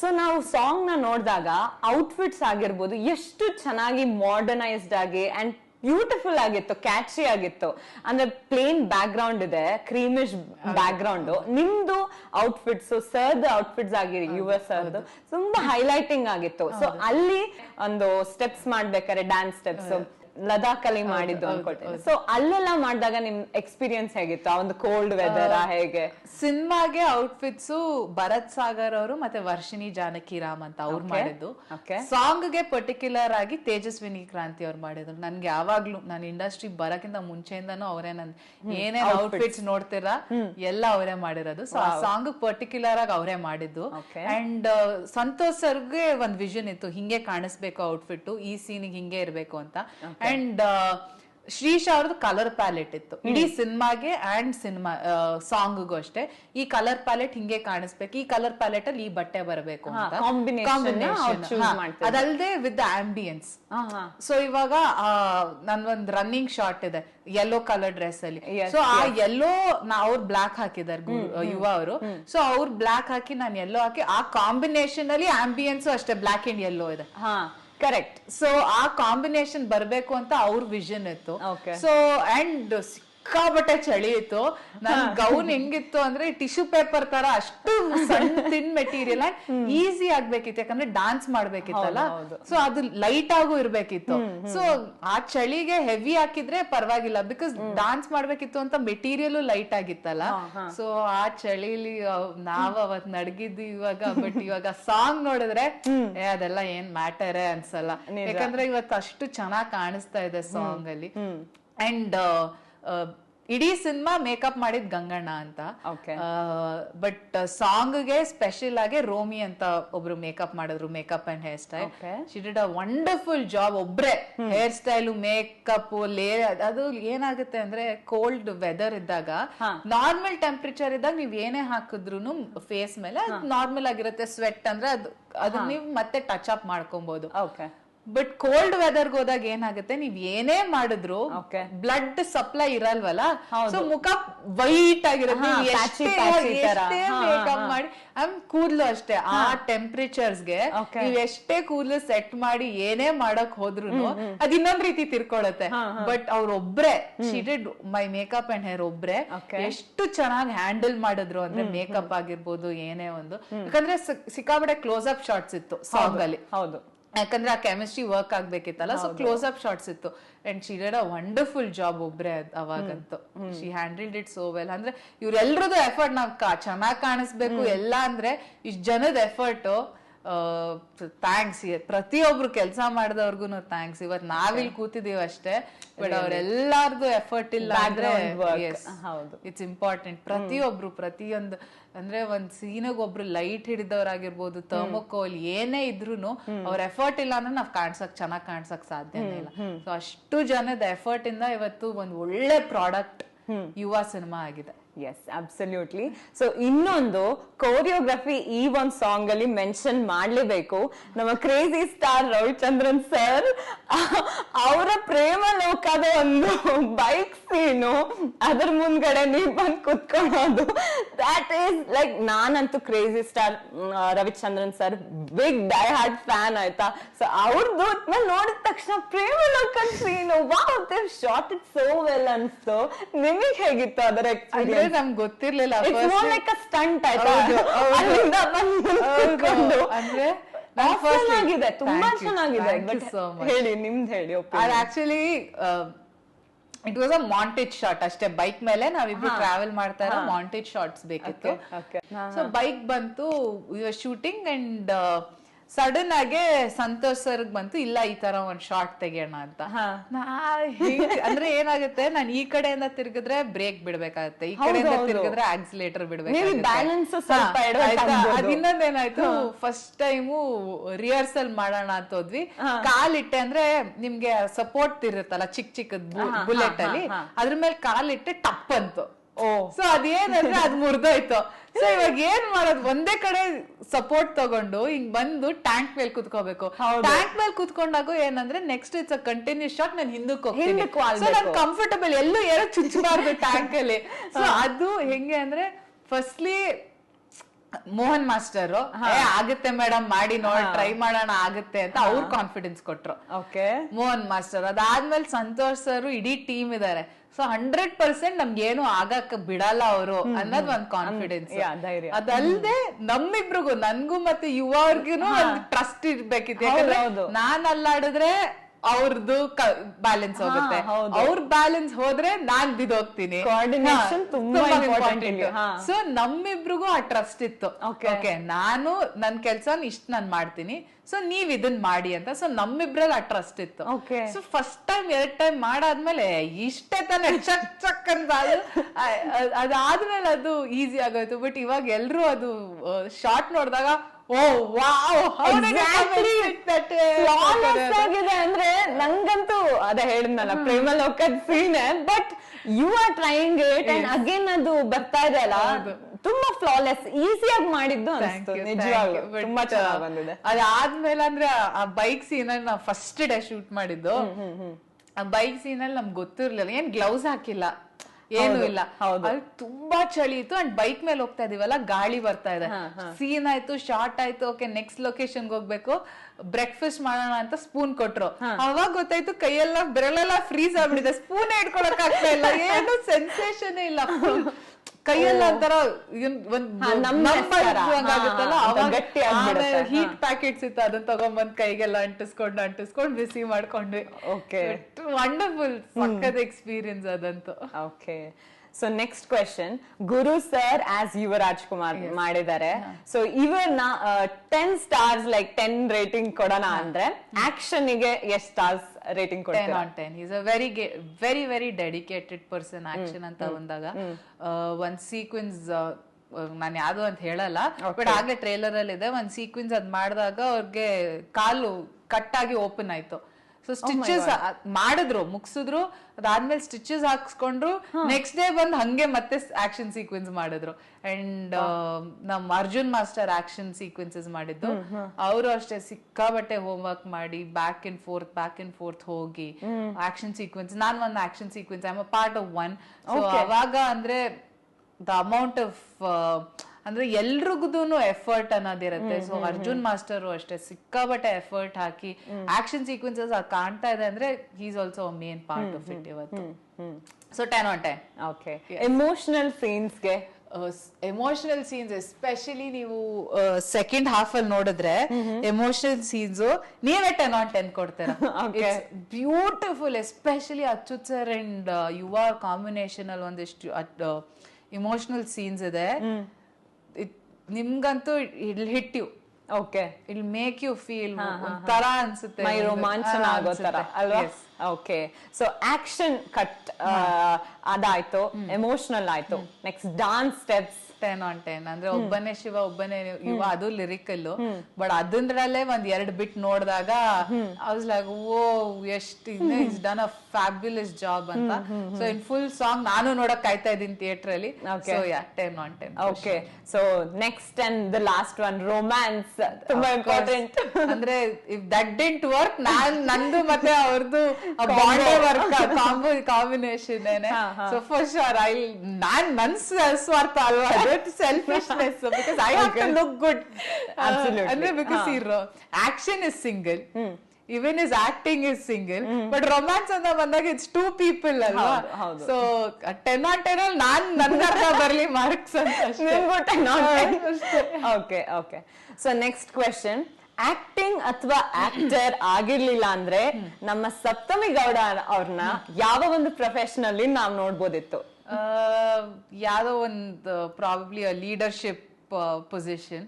So ನಾವು ಸಾಂಗ್ನ ನೋಡಿದಾಗ outfits ಆಗಿರ್ಬೋದು ಎಷ್ಟು ಚೆನ್ನಾಗಿ ಮಾಡರ್ನೈಸ್ಡ್ ಆಗಿ ಅಂಡ್ ಬ್ಯೂಟಿಫುಲ್ ಆಗಿತ್ತು ಕ್ಯಾಚಿ ಆಗಿತ್ತು. ಅಂದ್ರೆ ಪ್ಲೇನ್ ಬ್ಯಾಕ್ ಗ್ರೌಂಡ್ ಇದೆ ಕ್ರೀಮಿಶ್ ಬ್ಯಾಕ್ ಗ್ರೌಂಡ್ ನಿಮ್ದು ಔಟ್ಫಿಟ್ಸ್ ಸರ್ದ್ ಔಟ್ಫಿಟ್ಸ್ ಆಗಿ ಯುವ ಸರ್ದು ತುಂಬಾ ಹೈಲೈಟಿಂಗ್ ಆಗಿತ್ತು. ಸೊ ಅಲ್ಲಿ ಒಂದು ಸ್ಟೆಪ್ಸ್ ಮಾಡ್ಬೇಕಾದ್ರೆ ಡ್ಯಾನ್ಸ್ ಸ್ಟೆಪ್ಸ್ ಲದಾಖ್ ಅಲ್ಲಿ ಮಾಡಿದ್ದು ಅನ್ಕೊಳ್ತೇನೆ. ಸೊ ಅಲ್ಲೆಲ್ಲ ಮಾಡಿದಾಗ ನಿಮ್ ಎಕ್ಸ್ಪೀರಿಯನ್ಸ್ ಹೇಗಿತ್ತು? ಆ ಒಂದು ಕೋಲ್ಡ್ ವೆದರ್ ಹೇಗೆ? ಸಿನಿಮಾಗೆ ಔಟ್ಫಿಟ್ಸ್ ಭರತ್ ಸಾಗರ್ ಅವರು ಮತ್ತೆ ವರ್ಷಿಣಿ ಜಾನಕಿ ರಾಮ್ ಅಂತ ಅವ್ರು ಮಾಡಿದ್ದು. ಸಾಂಗ್ಗೆ ಪರ್ಟಿಕ್ಯುಲರ್ ಆಗಿ ತೇಜಸ್ವಿನಿ ಕ್ರಾಂತಿ ಅವ್ರು ಮಾಡಿದ್ರು. ನನ್ಗೆ ಯಾವಾಗ್ಲೂ ನಾನು ಇಂಡಸ್ಟ್ರಿ ಬರಕ್ಕಿಂತ ಮುಂಚೆಯಿಂದಾನು ಅವರೇ ನನ್ ಏನೇನ್ ಔಟ್ಫಿಟ್ಸ್ ನೋಡ್ತೀರಾ ಎಲ್ಲ ಅವರೇ ಮಾಡಿರೋದು. ಸೊ ಆ ಸಾಂಗ್ ಪರ್ಟಿಕ್ಯುಲರ್ ಆಗಿ ಅವರೇ ಮಾಡಿದ್ದು. ಅಂಡ್ ಸಂತೋಷ್ ಸರ್ಗೆ ಒಂದ್ ವಿಷನ್ ಇತ್ತು. ಹಿಂಗೆ ಕಾಣಿಸ್ಬೇಕು ಔಟ್ಫಿಟ್ ಈ ಸೀನ್ ಹಿಂಗೆ ಇರಬೇಕು ಅಂತ. ಅಂಡ್ ಶ್ರೀಶಾ ಅವ್ರದ್ದು ಕಲರ್ ಪ್ಯಾಲೆಟ್ ಇತ್ತು. ಇಡೀ ಸಿನಿಮಾಗೆ ಅಂಡ್ ಸಿನಿಮಾ ಸಾಂಗ್ಗೂ ಅಷ್ಟೇ. ಈ ಕಲರ್ ಪ್ಯಾಲೆಟ್ ಹಿಂಗೆ ಕಾಣಿಸ್ಬೇಕು. ಈ ಕಲರ್ ಪ್ಯಾಲೆಟ್ ಅಲ್ಲಿ ಈ ಬಟ್ಟೆ ಬರಬೇಕು. ಅದಲ್ದೆ ವಿತ್ ಆಂಬಿಯನ್ಸ್. ಸೊ ಇವಾಗ ನನ್ ಒಂದ್ ರನ್ನಿಂಗ್ ಶಾರ್ಟ್ ಇದೆ. ಯೆಲ್ಲೋ ಕಲರ್ ಡ್ರೆಸ್ ಅಲ್ಲಿ. ಸೊ ಆ ಯೆಲ್ಲೋ ಅವ್ರು ಬ್ಲಾಕ್ ಹಾಕಿದಾರೆ ಯುವ ಅವರು. ಸೊ ಅವ್ರು ಬ್ಲಾಕ್ ಹಾಕಿ ನಾನು ಯೆಲ್ಲೋ ಹಾಕಿ ಆ ಕಾಂಬಿನೇಷನ್ ಅಲ್ಲಿ ಆಂಬಿಯನ್ಸ್ ಅಷ್ಟೇ. ಬ್ಲಾಕ್ ಅಂಡ್ ಯೆಲ್ಲೋ ಇದೆ. ಕರೆಕ್ಟ್ ಸೊ ಆ ಕಾಂಬಿನೇಷನ್ ಬರಬೇಕು ಅಂತ ಅವ್ರ ವಿಷನ್ ಇತ್ತು. ಸೊ ಅಂಡ್ ಸಿಕ್ಕಾಬಟ್ಟೆ ಚಳಿ ಇತ್ತು. ನನ್ ಗೌನ್ ಹೆಂಗಿತ್ತು ಅಂದ್ರೆ ಟಿಶ್ಯೂ ಪೇಪರ್ ತರ ಅಷ್ಟು ಸಣ್ಣ ತಿನ್ ಮೆಟೀರಿಯಲ್ ಈಸಿ ಆಗ್ಬೇಕಿತ್ತು. ಯಾಕಂದ್ರೆ ಡಾನ್ಸ್ ಮಾಡ್ಬೇಕಿತ್ತಲ್ಲ. ಸೊ ಅದು ಲೈಟ್ ಆಗು ಇರ್ಬೇಕಿತ್ತು. ಸೊ ಆ ಚಳಿಗೆ ಹೆವಿ ಹಾಕಿದ್ರೆ ಪರವಾಗಿಲ್ಲ. ಬಿಕಾಸ್ ಡಾನ್ಸ್ ಮಾಡ್ಬೇಕಿತ್ತು ಅಂತ ಮೆಟೀರಿಯಲ್ ಲೈಟ್ ಆಗಿತ್ತಲ್ಲ. ಸೊ ಆ ಚಳಿಲಿ ನಾವ್ ಅವತ್ ನಡ್ಗಿದ್ದು ಇವಾಗ ಬಟ್ ಇವಾಗ ಸಾಂಗ್ ನೋಡಿದ್ರೆ ಏ ಅದೆಲ್ಲ ಏನ್ ಮ್ಯಾಟರೇ ಅನ್ಸಲ್ಲ. ಯಾಕಂದ್ರೆ ಇವತ್ತು ಅಷ್ಟು ಚೆನ್ನಾಗ್ ಕಾಣಿಸ್ತಾ ಇದೆ ಸಾಂಗ್ ಅಲ್ಲಿ. ಅಂಡ್ ಇಡೀ ಸಿನಿಮಾ ಮೇಕಪ್ ಮಾಡಿದ್ ಗಂಗಣ್ಣ ಅಂತ. ಆ ಬಟ್ ಸಾಂಗ್ಗೆ ಸ್ಪೆಷಲ್ ಆಗಿ ರೋಮಿ ಅಂತ ಒಬ್ರು ಮೇಕಪ್ ಮಾಡಿದ್ರು makeup and hair style. She'd she did a wonderful job ಒಬ್ರೆ. Hair style makeup ಲೇ ಅದು ಏನಾಗುತ್ತೆ ಅಂದ್ರೆ ಕೋಲ್ಡ್ ವೆದರ್ ಇದ್ದಾಗ ನಾರ್ಮಲ್ ಟೆಂಪರೇಚರ್ ಇದ್ದಾಗ ನೀವ್ ಏನೇ ಹಾಕಿದ್ರು ಫೇಸ್ ಮೇಲೆ ನಾರ್ಮಲ್ ಆಗಿರುತ್ತೆ ಸ್ವೆಟ್ ಅಂದ್ರೆ ಅದು ಅದನ್ನ ನೀವು ಮತ್ತೆ ಟಚ್ ಅಪ್ ಮಾಡ್ಕೊಬಹುದು ಓಕೆ ಬಟ್ ಕೋಲ್ಡ್ ವೆದರ್ ಹೋದಾಗ ಏನಾಗುತ್ತೆ? ನೀವ್ ಏನೇ ಮಾಡಿದ್ರು ಬ್ಲಡ್ ಸಪ್ಲೈ ಇರಲ್ವಲ್ಲ? ಸೊ ಮುಖ ವೈಟ್ ಆಗಿರುತ್ತೆ. ಮಾಡಿ ಆಮ್ ಕೂದ್ಲು ಅಷ್ಟೇ. ಆ ಟೆಂಪರೇಚರ್ಸ್ಗೆ ಗೆ ನೀವ್ ಎಷ್ಟೇ ಕೂದ್ಲು ಸೆಟ್ ಮಾಡಿ ಏನೇ ಮಾಡಕ್ ಹೋದ್ರು ಅದ್ ಇನ್ನೊಂದ್ ರೀತಿ ತಿರ್ಕೊಳತ್ತೆ. But ಅವ್ರೊಬ್ರೆ she did my makeup and hair ಒಬ್ರೆ ಎಷ್ಟು ಚೆನ್ನಾಗಿ ಹ್ಯಾಂಡಲ್ ಮಾಡಿದ್ರು ಅಂದ್ರೆ ಮೇಕಪ್ ಆಗಿರ್ಬೋದು ಏನೇ ಒಂದು. ಯಾಕಂದ್ರೆ ಸಿಕ್ಕಾಬಡೆ ಕ್ಲೋಸ್ ಅಪ್ ಶಾರ್ಟ್ಸ್ ಇತ್ತು ಸಾಂಗ್ ಅಲ್ಲಿ. ಹೌದು. ಯಾಕಂದ್ರೆ ಆ ಕೆಮಿಸ್ಟ್ರಿ ವರ್ಕ್ ಆಗ್ಬೇಕಿತ್ತಲ್ಲ ಸೊ ಕ್ಲೋಸ್ ಅಪ್ ಶಾರ್ಟ್ಸ್ ಇತ್ತು. And she did a wonderful job ಒಬ್ರೆ ಅವಾಗಂತೂ. She handled it so well ಅಂದ್ರೆ ಇವ್ರೆಲ್ರದ್ದು ಎಫರ್ಟ್ ನಾವ್ ಚೆನ್ನಾಗಿ ಕಾಣಿಸ್ಬೇಕು ಎಲ್ಲ ಅಂದ್ರೆ ಇಷ್ಟ್ ಜನದ ಎಫರ್ಟ್ ಥ್ಯಾಂಕ್ಸ್ ಪ್ರತಿಯೊಬ್ರು ಕೆಲಸ ಮಾಡಿದವ್ರಿಗೂ ಥ್ಯಾಂಕ್ಸ್ ಇವತ್ ನಾವಿಲ್ಲಿ ಕೂತಿದೀವಿ ಅಷ್ಟೇ ಬಟ್ ಅವ್ರೆಲ್ಲಾರ್ದು ಎಫರ್ಟ್ ಇಲ್ಲ ಅಂದ್ರೆ. ಇಟ್ಸ್ ಇಂಪಾರ್ಟೆಂಟ್ ಪ್ರತಿಯೊಬ್ರು ಪ್ರತಿಯೊಂದು ಅಂದ್ರೆ ಒಂದ್ ಸೀನಿಗೆ ಒಬ್ರು ಲೈಟ್ ಹಿಡಿದವ್ರಾಗಿರ್ಬೋದು ಥರ್ಮೋಕೋಲ್ ಏನೇ ಇದ್ರೂನು ಅವ್ರ ಎಫರ್ಟ್ ಇಲ್ಲ ಅಂದ್ರೆ ನಾವ್ ಕಾಣ್ಸಕ್ ಚೆನ್ನಾಗ್ ಕಾಣ್ಸಕ್ ಸಾಧ್ಯನೇ ಇಲ್ಲ. ಸೊ ಅಷ್ಟು ಜನದ ಎಫರ್ಟ್ ಇಂದ ಇವತ್ತು ಒಂದ್ ಒಳ್ಳೆ ಪ್ರಾಡಕ್ಟ್ ಯುವ ಸಿನಿಮಾ ಆಗಿದೆ. ಎಸ್ ಅಬ್ಸಲ್ಯೂಟ್ಲಿ ಸೊ ಇನ್ನೊಂದು ಕೋರಿಯೋಗ್ರಫಿ ಈ ಒಂದು ಸಾಂಗ್ ಅಲ್ಲಿ ಮೆನ್ಷನ್ ಮಾಡ್ಲೇಬೇಕು. ನಮ್ಮ ಕ್ರೇಜಿ ಸ್ಟಾರ್ ರವಿಚಂದ್ರನ್ ಸರ್ ಅವರ ಪ್ರೇಮ ಲೋಕದ ಒಂದು ಬೈಕ್ ಸೀನು ಅದ್ರ ಮುಂದ್ಗಡೆ ನೀವ್ ಬಂದು ಕುತ್ಕೊಳ್ಳೋದು. ದಟ್ ಈಸ್ ಲೈಕ್ ನಾನಂತೂ crazy star Ravichandran sir big die hard fan ಆಯ್ತಾ ಸೊ ಅವ್ರದ್ದು ನೋಡಿದ ತಕ್ಷಣ ಪ್ರೇಮ ಲೋಕದ scene wow they shot it so well ಅನ್ಸ್ತು. ನಿಮಗೆ ಹೇಗಿತ್ತು ಅದರ ಅಂದ್ರೆ ಎಕ್ಸ್ಪೀರಿಯನ್ಸ್ ನಮ್ಗೆ ಗೊತ್ತಿರ್ಲಿಲ್ಲ ಸ್ಟಂಟ್. ಅಂದ್ರೆ ತುಂಬಾ ಚೆನ್ನಾಗಿದೆ. ಹೇಳಿ ನಿಮ್ದು ಹೇಳಿ ಅದು. Actually it was a montage shot ಅಷ್ಟೇ. ಬೈಕ್ ಮೇಲೆ ನಾವಿಬ್ರು ಟ್ರಾವೆಲ್ ಮಾಡ್ತಾ ಇರೋ ಮಾಂಟೇಜ್ ಶಾರ್ಟ್ಸ್ ಬೇಕಿತ್ತು. ಸೊ ಬೈಕ್ ಬಂತು ಶೂಟಿಂಗ್ ಅಂಡ್ ಸಡನ್ ಆಗಿ ಸಂತೋಷ್ ಸರ್ ಬಂತು ಇಲ್ಲ ಈ ತರ ಒಂದ್ ಶಾರ್ಟ್ ತೆಗಿಯೋಣ ಅಂತ. ಅಂದ್ರೆ ಏನಾಗುತ್ತೆ ನಾನು ಈ ಕಡೆಯಿಂದ ತಿರ್ಗಿದ್ರೆ ಬ್ರೇಕ್ ಬಿಡ್ಬೇಕಾಗತ್ತೆ. ಈ ಕಡೆಯಿಂದ ತಿರ್ಗಿದ್ರೆ ಆಕ್ಸಿಲೇಟರ್ ಬಿಡ್ಬೇಕಾಗುತ್ತೆ. ಇನ್ನೊಂದೇನಾಯ್ತು ಫಸ್ಟ್ ಟೈಮು ರಿಹರ್ಸಲ್ ಮಾಡೋಣ ಅಂತ ಹೋದ್ವಿ. ಕಾಲಿಟ್ಟೆ ಅಂದ್ರೆ ನಿಮ್ಗೆ ಸಪೋರ್ಟ್ ಇರುತ್ತಲ್ಲ ಚಿಕ್ಕ ಚಿಕ್ಕದ್ ಬುಲೆಟ್ ಅಲ್ಲಿ. ಅದ್ರ ಮೇಲೆ ಕಾಲಿಟ್ಟೆ ಟಪ್ ಅಂತು. ಸೊ ಅದೇನಂದ್ರೆ ಅದ್ ಮುರ್ದೋಯ್ತು. ಸೊ ಇವಾಗ ಏನ್ ಮಾಡೋದು? ಒಂದೇ ಕಡೆ ಸಪೋರ್ಟ್ ತಗೊಂಡು ಹಿಂಗ್ ಬಂದು ಟ್ಯಾಂಕ್ ಮೇಲೆ ಕುತ್ಕೋಬೇಕು. ಟ್ಯಾಂಕ್ ಮೇಲೆ ಕುತ್ಕೊಂಡಾಗ ಏನಂದ್ರೆ next it's a continuous shot ನಾನು ಹಿಂದಕ್ಕೆ ಹೋಗ್ತೀನಿ. ನಾನು ಕಂಫರ್ಟಬಲ್ ಎಲ್ಲೂ ಏನೋ ಚುಚ್ಚಬಾರ್ದು ಟ್ಯಾಂಕ್ ಅಲ್ಲಿ. ಸೊ ಅದು ಹೆಂಗೆ ಅಂದ್ರೆ ಫಸ್ಟ್ಲಿ ಮೋಹನ್ ಮಾಸ್ಟರ್ ಆಗುತ್ತೆ ಮೇಡಮ್ ಮಾಡಿ ನೋಡಿ ಟ್ರೈ ಮಾಡೋಣ ಆಗುತ್ತೆ ಅಂತ ಅವ್ರು ಕಾನ್ಫಿಡೆನ್ಸ್ ಕೊಟ್ರು. ಓಕೆ. ಮೋಹನ್ ಮಾಸ್ಟರ್ ಅದಾದ್ಮೇಲೆ ಸಂತೋಷ್ ಸರ್ ಇಡೀ ಟೀಮ್ ಇದಾರೆ. ಸೊ ಹಂಡ್ರೆಡ್ ಪರ್ಸೆಂಟ್ ನಮ್ಗೆ ಏನು ಆಗಕ್ ಬಿಡಲ್ಲ ಅವರು ಅನ್ನೋದ್ ಒಂದ್ ಕಾನ್ಫಿಡೆನ್ಸ್. ಅದಲ್ದೆ ನಮ್ಮಿಬ್ರಿಗೂ ನನ್ಗೂ ಮತ್ತೆ ಯುವ ಅವ್ರಿಗೂ ಒಂದ್ ಟ್ರಸ್ಟ್ ಇರ್ಬೇಕಿತ್ತು. ಯಾಕಂದ್ರೆ. ನಾನ್ ಅಲ್ಲಾಡಿದ್ರೆ ಅವ್ರದ್ದು ಬ್ಯಾಲೆನ್ಸ್ ಹೋಗುತ್ತೆ. ಅವ್ರ ಬ್ಯಾಲೆನ್ಸ್ ಹೋದ್ರೆ ನಾನ್ ಬಿದೋಗ್ತೀನಿ. ಸೊ ನಮ್ಮಿಬ್ರಿಗೂ ಆ ಟ್ರಸ್ಟ್ ಇತ್ತು. ಓಕೆ ನಾನು ನನ್ ಕೆಲ್ಸ ಇಷ್ಟ ನಾನ್ ಮಾಡ್ತೀನಿ. ಸೊ ನೀವ್ ಇದನ್ ಮಾಡಿ ಅಂತ. ಸೊ ನಮ್ಮಿಬ್ರಲ್ಲಿ ಆ ಟ್ರಸ್ಟ್ ಇತ್ತು. ಸೊ ಫಸ್ಟ್ ಟೈಮ್ ಎರಡ್ ಟೈಮ್ ಮಾಡಾದ್ಮೇಲೆ ಇಷ್ಟೇ ತಾನೇ. ಚಕ್ ಚಕ್ ಅಂತ ಅದಾದ್ಮೇಲೆ ಅದು ಈಸಿ ಆಗೋಯ್ತು. ಬಟ್ ಇವಾಗ ಎಲ್ರು ಅದು ಶಾರ್ಟ್ ನೋಡಿದಾಗ ಓ ವಾವ್ ಫ್ಲಾಲೆಸ್ ಆಗಿದೆ ಅಂದ್ರೆ ನಂಗಂತೂ ಅದ ಹೇಳಿದ್ನಲ್ಲ ಪ್ರೇಮಲೋಕದ scene but you are trying it and again ಅದು ಬರ್ತಾ ಇದೆ ಅಲ್ಲ. ತುಂಬಾ ಫ್ಲಾಲೆಸ್ ಈಸಿಯಾಗಿ ಮಾಡಿದ್ದು ನಿಜವಾಗ್ಲೂ. ತುಂಬಾ ಚೆನ್ನಾಗಿ ಬಂದಿದೆ. ಅದಾದ್ಮೇಲೆ ಅಂದ್ರೆ ಆ ಬೈಕ್ ಸೀನ್ ನಾವು ಫಸ್ಟ್ ಡೇ ಶೂಟ್ ಮಾಡಿದ್ದು. ಆ ಬೈಕ್ ಸೀನ್ ಅಲ್ಲಿ ನಮ್ಗೆ ಗೊತ್ತಿರ್ಲಿಲ್ಲ. ಏನ್ ಗ್ಲೌಸ್ ಹಾಕಿಲ್ಲ. ಏನು ಇಲ್ಲ. ತುಂಬಾ ಚಳಿ ಇತ್ತು ಅಂಡ್ ಬೈಕ್ ಮೇಲೆ ಹೋಗ್ತಾ ಇದೀವಲ್ಲ ಗಾಳಿ ಬರ್ತಾ ಇದೆ. ಸೀನ್ ಆಯ್ತು ಶಾರ್ಟ್ ಆಯ್ತು ಓಕೆ ನೆಕ್ಸ್ಟ್ ಲೊಕೇಶನ್ ಹೋಗ್ಬೇಕು. ಬ್ರೇಕ್ಫಾಸ್ಟ್ ಮಾಡೋಣ ಅಂತ ಸ್ಪೂನ್ ಕೊಟ್ರು. ಅವಾಗ ಗೊತ್ತಾಯ್ತು ಕೈಯೆಲ್ಲ ಬೆರಳೆಲ್ಲ ಫ್ರೀಸ್ ಆಗ್ಬಿಟ್ಟಿದೆ. ಸ್ಪೂನ್ ಹಿಡ್ಕೊಳಕ್ ಆಗ್ತಾ ಇಲ್ಲ. ಏನು ಸೆನ್ಸೇಷನ್ ಇಲ್ಲ. ಕೈಯೆಲ್ಲ ಒಂಥರ ಒಂದ್ ಹೀಟ್ ಪ್ಯಾಕೆಟ್ಸ್ ಇತ್ತು ಅದನ್ನ ತಗೊಂಬಂದ್ ಕೈಗೆಲ್ಲ ಅಂಟಿಸ್ಕೊಂಡು ಅಂಟಿಸ್ಕೊಂಡು ಬಿಸಿ ಮಾಡ್ಕೊಂಡ್ವಿ ಓಕೆ ವಂಡರ್ಫುಲ್ ಸಕ್ಕದ ಎಕ್ಸ್ಪೀರಿಯನ್ಸ್ ಅದಂತೂ. Okay so next question Guru sir as Yuva Rajkumar ಮಾಡಿದ್ದಾರೆ. ಸೊ ಇವನ್ನ ten stars like ten rating ಕೊಡೋಣ ಅಂದ್ರೆ ಆಕ್ಷನ್ಗೆ ಎಷ್ಟ್ stars rating ten on ten is a very very very dedicated person action ಅಂತ ಬಂದಾಗ. ಒಂದ್ ಸೀಕ್ವೆನ್ಸ್ ನಾನ್ ಯಾವ್ದು ಅಂತ ಹೇಳಲ್ಲ. ಬಟ್ ಆಗ್ಲೇ ಟ್ರೇಲರ್ ಅಲ್ಲಿ ಇದೆ ಒಂದ್ ಸೀಕ್ವೆನ್ಸ್ ಅದ್ ಮಾಡಿದಾಗ ಅವ್ರಿಗೆ ಕಾಲು ಕಟ್ ಆಗಿ ಓಪನ್ ಆಯ್ತು. ಸೊ ಸ್ಟಿಚಸ್ ಮಾಡಿದ್ರು ಮುಗಿಸಿದ್ರು ಅದಾದ್ಮೇಲೆ ಸ್ಟಿಚಸ್ ಹಾಕ್ಸ್ಕೊಂಡ್ರು ನೆಕ್ಸ್ಟ್ ಡೇ ಬಂದು ಹಂಗೆ ಮತ್ತೆ ಆಕ್ಷನ್ ಸೀಕ್ವೆನ್ಸ್ ಮಾಡಿದ್ರು. ಅಂಡ್ ನಮ್ ಅರ್ಜುನ್ ಮಾಸ್ಟರ್ ಆಕ್ಷನ್ ಸೀಕ್ವೆನ್ಸಸ್ ಮಾಡಿದ್ದು. ಅವರು ಅಷ್ಟೇ ಸಿಕ್ಕಾಬಟ್ಟೆ ಹೋಮ್ ವರ್ಕ್ ಮಾಡಿ back and forth back and forth ಹೋಗಿ ಆಕ್ಷನ್ ಸೀಕ್ವೆನ್ಸ್ ನಾನ್ ಒಂದು action sequence I a part of one so ಅವಾಗ ಅಂದ್ರೆ ದ ಅಮೌಂಟ್ ಆಫ್ ಅಂದ್ರೆ ಎಲ್ರಿಗೂ ಎಫರ್ಟ್ ಅನ್ನೋದಿರುತ್ತೆ ಸೊ ಅರ್ಜುನ್ ಮಾಸ್ಟರ್ ಅಷ್ಟೇ ಸಿಕ್ಕಾಬಟ್ಟೆ ಎಫರ್ಟ್ ಹಾಕಿ ಆಕ್ಷನ್ ಸೀಕ್ವೆನ್ಸಸ್ ಕಾಣ್ತಾ ಇದೆ ಅಂದ್ರೆ is also main part of it ಇವತ್ತು. So ten on ten okay emotional ಸೀನ್ಸ್ಗೆ emotional scenes especially ನೀವು ಸೆಕೆಂಡ್ ಹಾಫ್ ಅಲ್ಲಿ ನೋಡಿದ್ರೆ ಎಮೋಷನಲ್ ಸೀನ್ಸ್ ನೀವೇ ಟೆನ್ ಆನ್ ಟೆನ್ ಕೊಡ್ತೀರಾ. Beautiful especially Achyut sir and Yuva combination ಅಲ್ಲಿ ಒಂದಿಷ್ಟು ಇಮೋಷನಲ್ ಸೀನ್ಸ್ ಇದೆ. ನಿಮ್ಗಂತೂ I'll hit you. Okay I'll make you feel ಒಂಥರ ಅನ್ಸುತ್ತೆ ಮೈ ರೋಮಾಂಚನ ಆಗೋ ತರ. ಅಲ್ವಾ? ಓಕೆ ಸೊ ಆಕ್ಷನ್ ಕಟ್ ಅದಾಯ್ತು. ಎಮೋಷನಲ್ ಆಯ್ತು. Next dance steps ten on ten ಅಂದ್ರೆ ಒಬ್ಬನೇ ಶಿವ ಒಬ್ಬನೇ ಇವ ಅದು ಲಿರಿಕಲ್ ಬಟ್ ಅದಂದ್ರಲ್ಲೇ ಒಂದ್ ಎರಡ್ ಬಿಟ್ ನೋಡಿದಾಗ ಅವ್ಸ್ ಲೈಕ್ ಓ ಎಷ್ಟ್ is done a fabulous job ಅಂತ. ಸೊ ಇನ್ ಫುಲ್ ಸಾಂಗ್ ನಾನು ನೋಡಕ್ ಕಾಯ್ತಾ ಇದೀನಿ ಥಿಯೇಟರ್ ಅಲ್ಲಿ. Ten on ten okay so next and the last one romance ತುಂಬಾ ಇಂಪಾರ್ಟೆಂಟ್ ಅಂದ್ರೆ ಇಫ್ ದಟ್ ಡಿಂಟ್ ವರ್ಕ್ ನಾನ್ ನಂದು ಮತ್ತೆ ಅವ್ರದ್ದು ಬಾಂಡೇ ವರ್ಕ್ ಕಾಂಬೋ ಕಾಂಬಿನೇಷನ್ ಏನೇ. ಸೊ ಫಾರ್ ಶೋರ್ ಐ ನಾನ್ ನನ್ ಸ್ವಾರ್ಥ ಅಲ್ವಾ? Selfishness because I have to look good Absolutely. ಅಂದ್ರೆ because hero action is single even is acting is single but romance ಅಂತ ಬಂದಾಗ ಇಟ್ಸ್ ಟೂ ಪೀಪಲ್ ಅಲ್ವಾ. ಸೊ ಟೆನ್ ಆನ್ ಟೆನ್ ಅಲ್ಲಿ ನಾನ್ ನನ್ಗರ್ಧ ಬರ್ಲಿ marks. Okay okay so next question acting ಅಥವಾ actor ಆಗಿರ್ಲಿಲ್ಲ ಅಂದ್ರೆ ನಮ್ಮ ಸಪ್ತಮಿ ಗೌಡ ಅವ್ರನ್ನ ಯಾವ ಒಂದು ಪ್ರೊಫೆಷನ್ ಅಲ್ಲಿ ನಾವ್ ನೋಡ್ಬೋದಿತ್ತು? ಯಾವ್ದೋ ಒಂದು ಪ್ರಾಬಬ್ಲಿ ಲೀಡರ್ಶಿಪ್ ಪೊಸಿಷನ್.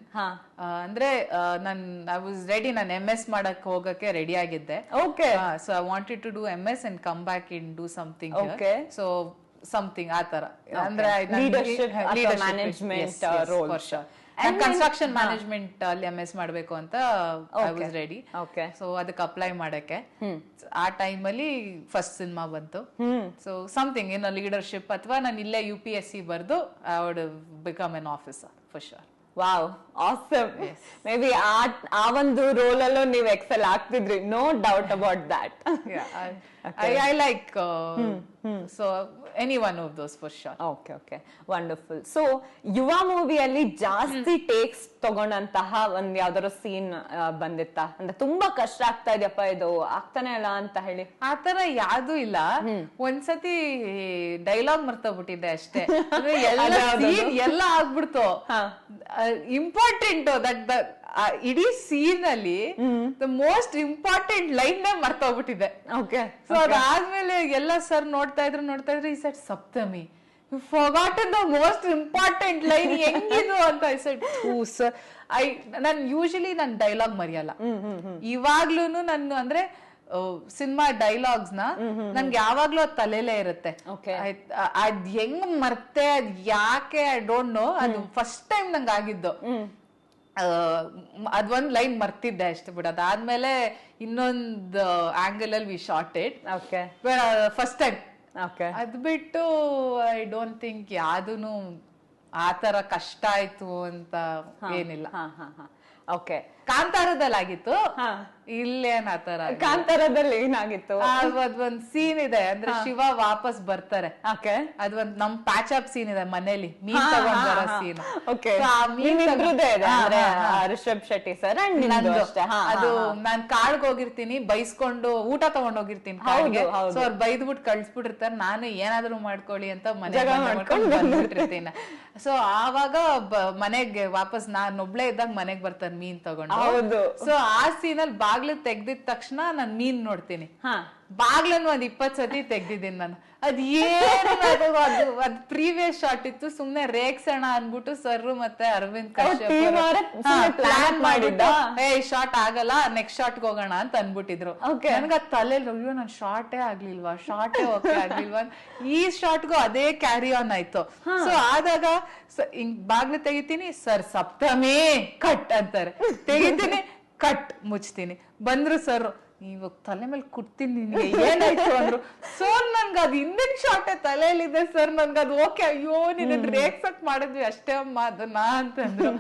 ಅಂದ್ರೆ ಆ, ನನ್ ಐ ವಾಸ್ ರೆಡಿ ನಾನು ಎಂ ಎಸ್ ಮಾಡಕ್ ಹೋಗಕ್ಕೆ ರೆಡಿ ಆಗಿದ್ದೆ. Okay so I wanted to do M S and come back in do something okay so something ಆ ತರ. ಅಂದ್ರೆ Leadership ಅಥವಾ management, ಕನ್ಸ್ಟ್ರಕ್ಷನ್ ಮ್ಯಾನೇಜ್ಮೆಂಟ್ ಅಲ್ಲಿ ಎಂ ಎಸ್ ಮಾಡ್ಬೇಕು ಅಂತ I. Was ready okay so ಅದಕ್ಕೆ ಅಪ್ಲೈ ಮಾಡಕ್ಕೆ. ಆ ಟೈಮಲ್ಲಿ ಫಸ್ಟ್ ಸಿನಿಮಾ ಬಂತು. ಸೊ ಸಮಥಿಂಗ್ ಏನೋ ಲೀಡರ್ಶಿಪ್ ಅಥವಾ ನಾನು ಇಲ್ಲೇ ಯು ಪಿ ಎಸ್ ಸಿ ಬರ್ದು I would become an officer for sure wow awesome maybe ಆ ಒಂದು ರೋಲ್ ಅಲ್ಲೂ ನೀವು excel ಆಗ್ತಿದ್ರಿ no doubt about that I I like so any one of those for sure. Okay okay wonderful so Yuva ಮೂವಿಯಲ್ಲಿ ಜಾಸ್ತಿ takes ತಗೊಂಡಂತಹ ಒಂದ್ ಯಾವ್ದಾರ scene ಬಂದಿತ್ತಾ? ಅಂದ್ರೆ ತುಂಬಾ ಕಷ್ಟ ಆಗ್ತಾ ಇದೆಯಪ್ಪ ಇದು? ಆಗ್ತಾನೆ ಇಲ್ಲ ಅಂತ ಹೇಳಿ. ಆತರ ಯಾವ್ದು ಇಲ್ಲ. ಒಂದ್ಸತಿ ಡೈಲಾಗ್ ಮರ್ತೋಗ್ಬಿಟ್ಟಿದ್ದೆ ಅಷ್ಟೇ. ಎಲ್ಲ ಆಗ್ಬಿಡ್ತು. ಇಂಪಾರ್ಟೆಂಟ್ ದಟ್ ದ ಇಡೀ ಸೀನ್ ಅಲ್ಲಿ ದ ಮೋಸ್ಟ್ ಇಂಪಾರ್ಟೆಂಟ್ ಲೈನ್ನ ಮರ್ತೋಗ್ಬಿಟ್ಟಿದೆ. ಓಕೆ ಸೊ ಅದಾದ್ಮೇಲೆ ಎಲ್ಲ ಸರ್ ನೋಡ್ತಾ ಇದ್ರು ನೋಡ್ತಾ ಇದ್ರು ಈ ಸೆಟ್ ಸಪ್ತಮಿ ಫಾಟನ್ ದ ಮೋಸ್ಟ್ ಇಂಪಾರ್ಟೆಂಟ್ ಲೈನ್ ಹೆಂಗಿದು ಅಂತ ಐ ಸೆಟ್ ಸರ್ ಐ ನಾನು ಯೂಶಲಿ ನಾನು ಡೈಲಾಗ್ ಮರೆಯಲ್ಲ. ಇವಾಗ್ಲೂನು ನಾನು ಅಂದ್ರೆ ಸಿನಿಮಾ ಡೈಲಾಗ್ಸ್ನ ನನ್ಗೆ ಯಾವಾಗ್ಲೂ ಅದ್ ತಲೆಲೇ ಇರುತ್ತೆ. ಅದ್ ಹೆಂಗ್ ಮರ್ತೆ ಅದ್ ಯಾಕೆ ಐ ಡೋಂಟ್ ನೋ ಅದು ಫಸ್ಟ್ ಟೈಮ್ ನಂಗೆ ಆಗಿದ್ದು. ಅದೊಂದ್ ಲೈನ್ ಮರ್ತಿದ್ದೆ ಅಷ್ಟೇ ಬಿಡ ಅದಾದ್ಮೇಲೆ ಇನ್ನೊಂದು ಆಂಗಲ್ ಅಲ್ಲಿ we shot it okay first time okay ಅದ್ ಬಿಟ್ಟು ಐ ಡೋಂಟ್ ಥಿಂಕ್ ಯಾವ್ದು ಆತರ ಕಷ್ಟ ಆಯ್ತು ಅಂತ ಏನಿಲ್ಲ. ಓಕೆ ಕಾಂತಾರದಲ್ಲಿ ಆಗಿತ್ತು ಹಾ. ಇಲ್ಲೇನ್ ಆತರ. ಕಾಂತಾರದಲ್ಲಿ ಏನಾಗಿತ್ತು? ಅದೊಂದ್ ಸೀನ್ ಇದೆ ಅಂದ್ರೆ ಶಿವ ವಾಪಸ್ ಬರ್ತಾರೆ. ಅದೊಂದ್ ನಮ್ ಪ್ಯಾಚ್ ಅಪ್ ಸೀನ್ ಇದೆ ಮನೇಲಿ. ಮೀನ್ ತಗೊಂಡ್ ಬರೋ ಸೀನ್ ರಿಷಬ್ ಶೆಟ್ಟಿ ಸರ್ ಅದು ನಾನ್ ಕಾಡ್ಗ್ ಹೋಗಿರ್ತೀನಿ ಬೈಸ್ಕೊಂಡು ಊಟ ತಗೊಂಡ್ ಹೋಗಿರ್ತೀನಿ. ಸೊ ಅವ್ರು ಬೈದ್ಬಿಟ್ಟು ಕಳ್ಸ್ಬಿಟ್ಟಿರ್ತಾರೆ ನಾನು ಏನಾದ್ರು ಮಾಡ್ಕೊಳ್ಳಿ ಅಂತ ಮನೆಗೆ ಮಾಡ್ಕೊಂಡು ಬಂದ್ಬಿಟ್ಟಿರ್ತೀನಿ. ಸೊ ಆವಾಗ ಮನೆಗೆ ವಾಪಸ್ ನಾನ್ ಒಬ್ಳೆ ಇದ್ದಾಗ ಮನೆಗ್ ಬರ್ತಾನೆ ಮೀನ್ ತಗೊಂಡು. ಹೌದು. ಸೊ ಆ ಸೀನಲ್ಲಿ ಬಾಗ್ಲು ತೆಗ್ದಿದ ತಕ್ಷಣ ನಾನ್ ಮೀನ್ ನೋಡ್ತೀನಿ ಹಾ ಬಾಗ್ಲನ್ನು ಒಂದ್ ಇಪ್ಪತ್ ಸತಿ ತೆಗ್ದಿದ್ದೀನಿ ನಾನು. ಅದ್ ಏನು ಅದು ಅದು ಅದ್ ಪ್ರೀವಿಯಸ್ ಶಾಟ್ ಇತ್ತು. ಸುಮ್ನೆ ರೇಕ್ಸಣ ಅನ್ಬಿಟ್ಟು ಸರ್ ಮತ್ತೆ ಅರವಿಂದ್ plan ಮಾಡಿದ್ದ? ಏ ಶಾರ್ಟ್ ಆಗಲ್ಲ ನೆಕ್ಸ್ಟ್ ಶಾರ್ಟ್ ಹೋಗೋಣ ಅಂತ ಅನ್ಬಿಟ್ಟಿದ್ರು. ನನ್ಗ ತಲೆಯಲ್ಲಿ ಅಯ್ಯೋ ನನ್ ಶಾರ್ಟೇ ಆಗ್ಲಿಲ್ವಾ? ಶಾರ್ಟೇ ಓಕೆ ಆಗ್ಲಿಲ್ವಾ ಈ ಶಾರ್ಟ್ಗೂ ಅದೇ ಕ್ಯಾರಿ ಆನ್ ಆಯ್ತು. ಸೊ ಆದಾಗ ಹಿಂಗ್ ಬಾಗ್ಲು ತೆಗಿತೀನಿ ಸರ್ ಸಪ್ತಮಿ ಕಟ್ ಅಂತಾರೆ. ತೆಗಿತೀನಿ ಕಟ್ ಮುಚ್ತೀನಿ. ಬಂದ್ರು ಸರ್ ಇವಾಗ ತಲೆ ಮೇಲೆ ಕುಡ್ತೀನಿ ನಿನ್ಗೆ ಏನಾಯ್ತು ಅಂದ್ರು ಸರ್ ನನ್ಗ ಅದು ಹಿಂದಿನ ಶಾರ್ಟೇ ತಲೆಯಲ್ಲಿದೆ ಸರ್ ನನ್ಗ ಅದು ಓಕೆ ಅಯ್ಯೋ ನಿನ್ನ ರೇಕ್ಸಕ್ ಮಾಡಿದ್ವಿ ಅಷ್ಟೇ ಅಮ್ಮ ಅದನ್ನ ಅಂತಂದ್ರು.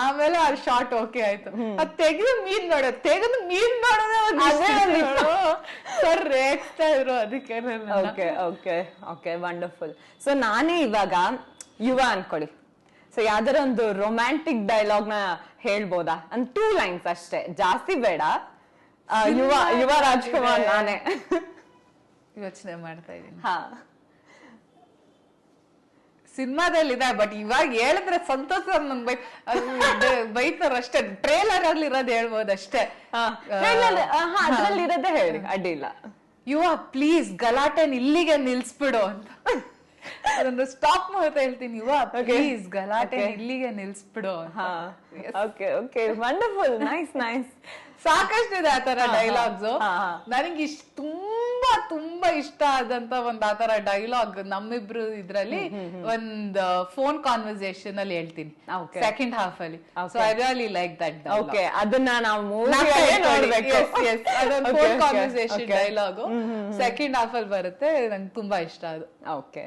ಆಮೇಲೆ ಆ ಶಾರ್ಟ್ ಓಕೆ ಆಯ್ತು. ಅದ್ ತೆಗೆದು ಮೀನ್ ನೋಡೋದು ತೆಗೆದು ಮೀನ್ ನೋಡೋದೇ ಸರ್ ರೇಕ್ಸ್ತಾ ಇದ್ರು ಅದಕ್ಕೆ okay okay okay wonderful so ನಾನೇ ಇವಾಗ ಯುವ ಅನ್ಕೊಳ್ಳಿ. ಸೊ ಯಾವ್ದಾರ ಒಂದು ರೊಮ್ಯಾಂಟಿಕ್ ಡೈಲಾಗ್ನ ಹೇಳ್ಬೋದಾ? ಅಂದ್ ಟೂ ಲೈನ್ಸ್ ಅಷ್ಟೇ. ಜಾಸ್ತಿ ಬೇಡ. ಯುವ ಯುವ ರಾಜ್ಕುಮಾರ್ ನಾನೇ. ಯೋಚನೆ ಮಾಡ್ತಾ ಇದ್ದೀನಿ. ಹಾ. ಸಿನಿಮಾದಲ್ಲಿ ಇದೆ ಬಟ್ ಇವಾಗ ಹೇಳಿದ್ರೆ ಸಂತೋಷ ನಂಗೆ ಬೈ ಬೈತಾರ ಅಷ್ಟೇ. ಟ್ರೇಲರ್ ಅಲ್ಲಿ ಇರೋದು ಹೇಳ್ಬೋದು ಅಷ್ಟೇ. ಅದ್ರಲ್ಲಿ ಇರೋದೇ ಹೇಳಿ ಅಡ್ಡಿಲ್ಲ. ಯುವ ಪ್ಲೀಸ್ ಗಲಾಟೆನ್ ಇಲ್ಲಿಗೆ ನಿಲ್ಸ್ಬಿಡು ಅಂತ. ಅದನ್ನು ಸ್ಟಾಪ್ ಮಾಡ್ತಾ ಹೇಳ್ತೀನಿ. ಯುವ ಪ್ಲೀಸ್ ಗಲಾಟೆ ಇಲ್ಲಿಗೆ ನಿಲ್ಸ್ಬಿಡು. ಹಾ. Okay okay wonderful nice nice ಸಾಕಷ್ಟಿದೆ ಆತರ ಡೈಲಾಗ್ಸ್. ನನಗೆ ಇಷ್ಟ ತುಂಬಾ ತುಂಬಾ ಇಷ್ಟ ಆದಂತ ಒಂದ್ ಆತರ ಡೈಲಾಗ್ ನಮ್ಮಿಬ್ರು ಇದ್ರಲ್ಲಿ ಒಂದ್ ಫೋನ್ ಕಾನ್ವರ್ಸೇಷನ್ ಅಲ್ಲಿ ಹೇಳ್ತೀನಿ. ಸೆಕೆಂಡ್ ಹಾಫ್ ಅಲ್ಲಿ. So I really like that okay ಅದನ್ನ ನಾವು phone conversation dialogue dialogue second half ಅಲ್ಲಿ ಬರುತ್ತೆ. ನಂಗೆ ತುಂಬಾ ಇಷ್ಟ ಅದು. ಓಕೆ